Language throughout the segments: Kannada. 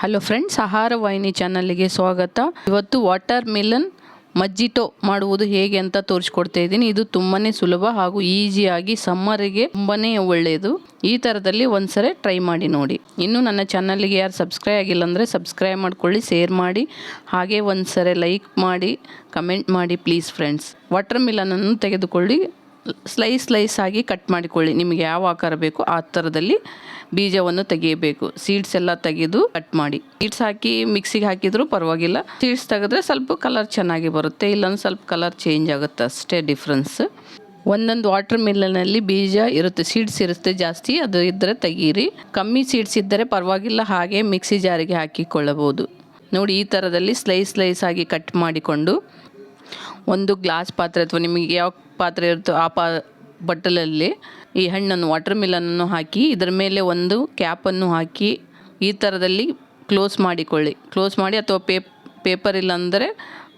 ಹಲೋ ಫ್ರೆಂಡ್ಸ್, ಆಹಾರ ವಾಹಿನಿ ಚಾನಲ್ಗೆ ಸ್ವಾಗತ. ಇವತ್ತು ವಾಟರ್ ಮಿಲನ್ ಮಜ್ಜಿಟೋ ಮಾಡುವುದು ಹೇಗೆ ಅಂತ ತೋರಿಸ್ಕೊಡ್ತಾ ಇದ್ದೀನಿ. ಇದು ತುಂಬಾ ಸುಲಭ ಹಾಗೂ ಈಸಿಯಾಗಿ ಸಮ್ಮರಿಗೆ ತುಂಬಾ ಒಳ್ಳೆಯದು. ಈ ಥರದಲ್ಲಿ ಒಂದ್ಸರಿ ಟ್ರೈ ಮಾಡಿ ನೋಡಿ. ಇನ್ನು ನನ್ನ ಚಾನಲ್ಗೆ ಯಾರು ಸಬ್ಸ್ಕ್ರೈಬ್ ಆಗಿಲ್ಲ ಅಂದರೆ ಸಬ್ಸ್ಕ್ರೈಬ್ ಮಾಡ್ಕೊಳ್ಳಿ, ಶೇರ್ ಮಾಡಿ, ಹಾಗೆ ಒಂದ್ಸರಿ ಲೈಕ್ ಮಾಡಿ, ಕಮೆಂಟ್ ಮಾಡಿ ಪ್ಲೀಸ್ ಫ್ರೆಂಡ್ಸ್. ವಾಟರ್ ಮಿಲನನ್ನು ತೆಗೆದುಕೊಳ್ಳಿ. ಸ್ಲೈಸ್ ಸ್ಲೈಸ್ ಆಗಿ ಕಟ್ ಮಾಡಿಕೊಳ್ಳಿ. ನಿಮಗೆ ಯಾವ ಆಕಾರ ಬೇಕು ಆ ಥರದಲ್ಲಿ ಬೀಜವನ್ನು ತೆಗೆಯಬೇಕು. ಸೀಡ್ಸ್ ಎಲ್ಲ ತೆಗೆದು ಕಟ್ ಮಾಡಿ. ಸೀಡ್ಸ್ ಹಾಕಿ ಮಿಕ್ಸಿಗೆ ಹಾಕಿದರೂ ಪರವಾಗಿಲ್ಲ. ಸೀಡ್ಸ್ ತೆಗೆದ್ರೆ ಸ್ವಲ್ಪ ಕಲರ್ ಚೆನ್ನಾಗಿ ಬರುತ್ತೆ. ಇಲ್ಲೊಂದು ಸ್ವಲ್ಪ ಕಲರ್ ಚೇಂಜ್ ಆಗುತ್ತೆ. ಅಷ್ಟೇ ಡಿಫ್ರೆನ್ಸ್ ಒಂದೊಂದು ವಾಟರ್ ಮಿಲ್ಲನಲ್ಲಿ ಬೀಜ ಇರುತ್ತೆ ಸೀಡ್ಸ್ ಇರುತ್ತೆ ಜಾಸ್ತಿ. ಅದು ಇದ್ದರೆ ತೆಗೀರಿ. ಕಮ್ಮಿ ಸೀಡ್ಸ್ ಇದ್ದರೆ ಪರವಾಗಿಲ್ಲ. ಹಾಗೆ ಮಿಕ್ಸಿ ಜಾರಿಗೆ ಹಾಕಿಕೊಳ್ಳಬಹುದು. ನೋಡಿ, ಈ ಥರದಲ್ಲಿ ಸ್ಲೈಸ್ ಸ್ಲೈಸ್ ಆಗಿ ಕಟ್ ಮಾಡಿಕೊಂಡು ಒಂದು ಗ್ಲಾಸ್ ಪಾತ್ರೆ ಅಥವಾ ನಿಮಗೆ ಯಾವ ಪಾತ್ರೆ ಇರುತ್ತೋ ಆ ಪಾ, ಬಟ್ಟಲಲ್ಲಿ ಈ ಹಣ್ಣನ್ನು ವಾಟರ್ ಮಿಲನನ್ನು ಹಾಕಿ, ಇದರ ಮೇಲೆ ಒಂದು ಕ್ಯಾಪನ್ನು ಹಾಕಿ, ಈ ಥರದಲ್ಲಿ ಕ್ಲೋಸ್ ಮಾಡಿಕೊಳ್ಳಿ. ಕ್ಲೋಸ್ ಮಾಡಿ ಅಥವಾ ಪೇಪ್ ಪೇಪರ್ ಇಲ್ಲಾಂದರೆ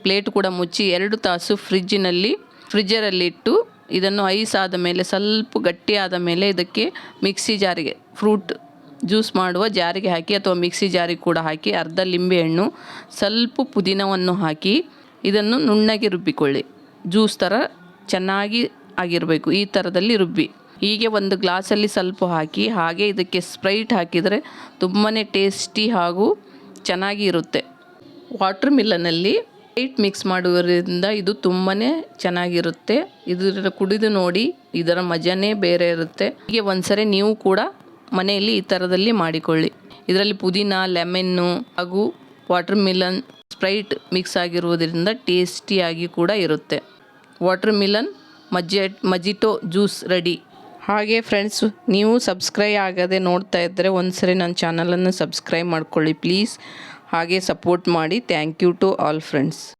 ಪ್ಲೇಟ್ ಕೂಡ ಮುಚ್ಚಿ ಎರಡು ತಾಸು ಫ್ರಿಜ್ಜಿನಲ್ಲಿ ಫ್ರಿಜ್ಜರಲ್ಲಿಟ್ಟು ಇದನ್ನು ಐಸ್ ಆದ ಮೇಲೆ, ಸ್ವಲ್ಪ ಗಟ್ಟಿ ಆದ ಮೇಲೆ ಇದಕ್ಕೆ ಮಿಕ್ಸಿ ಜಾರಿಗೆ ಫ್ರೂಟ್ ಜ್ಯೂಸ್ ಮಾಡುವ ಜಾರಿಗೆ ಹಾಕಿ ಅಥವಾ ಮಿಕ್ಸಿ ಜಾರಿಗೆ ಕೂಡ ಹಾಕಿ, ಅರ್ಧ ಲಿಂಬೆಹಣ್ಣು ಸ್ವಲ್ಪ ಪುದೀನವನ್ನು ಹಾಕಿ ಇದನ್ನು ನುಣ್ಣಗೆ ರುಬ್ಬಿಕೊಳ್ಳಿ. ಜ್ಯೂಸ್ ಥರ ಚೆನ್ನಾಗಿ ಆಗಿರಬೇಕು. ಈ ಥರದಲ್ಲಿ ರುಬ್ಬಿ. ಹೀಗೆ ಒಂದು ಗ್ಲಾಸಲ್ಲಿ ಸ್ವಲ್ಪ ಹಾಕಿ, ಹಾಗೆ ಇದಕ್ಕೆ ಸ್ಪ್ರೈಟ್ ಹಾಕಿದರೆ ತುಂಬಾ ಟೇಸ್ಟಿ ಹಾಗೂ ಚೆನ್ನಾಗಿ ಇರುತ್ತೆ. ವಾಟರ್ ಮಿಲ್ಲನಲ್ಲಿ ಸ್ಪ್ರೈಟ್ ಮಿಕ್ಸ್ ಮಾಡುವುದರಿಂದ ಇದು ತುಂಬಾ ಚೆನ್ನಾಗಿರುತ್ತೆ. ಇದರ ಕುಡಿದು ನೋಡಿ, ಇದರ ಮಜನೇ ಬೇರೆ ಇರುತ್ತೆ. ಹೀಗೆ ಒಂದ್ಸರಿ ನೀವು ಕೂಡ ಮನೆಯಲ್ಲಿ ಈ ಥರದಲ್ಲಿ ಮಾಡಿಕೊಳ್ಳಿ. ಇದರಲ್ಲಿ ಪುದೀನ, ಲೆಮೆನ್ನು ಹಾಗೂ ವಾಟರ್ ಮಿಲನ್ ಸ್ಪ್ರೈಟ್ ಮಿಕ್ಸ್ ಆಗಿರುವುದರಿಂದ ಟೇಸ್ಟಿಯಾಗಿ ಕೂಡ ಇರುತ್ತೆ. ವಾಟರ್ ಮಿಲನ್, ಮಜ್ಜೆ, ಮಜಿಟೋ ಜ್ಯೂಸ್ ರೆಡಿ. ಹಾಗೆ ಫ್ರೆಂಡ್ಸ್, ನೀವು ಸಬ್ಸ್ಕ್ರೈಬ್ ಆಗದೆ ನೋಡ್ತಾ ಇದ್ದರೆ ಒಂದ್ಸರಿ ನನ್ನ ಚಾನಲನ್ನು ಸಬ್ಸ್ಕ್ರೈಬ್ ಮಾಡ್ಕೊಳ್ಳಿ ಪ್ಲೀಸ್. ಹಾಗೆ ಸಪೋರ್ಟ್ ಮಾಡಿ. Thank you to all friends.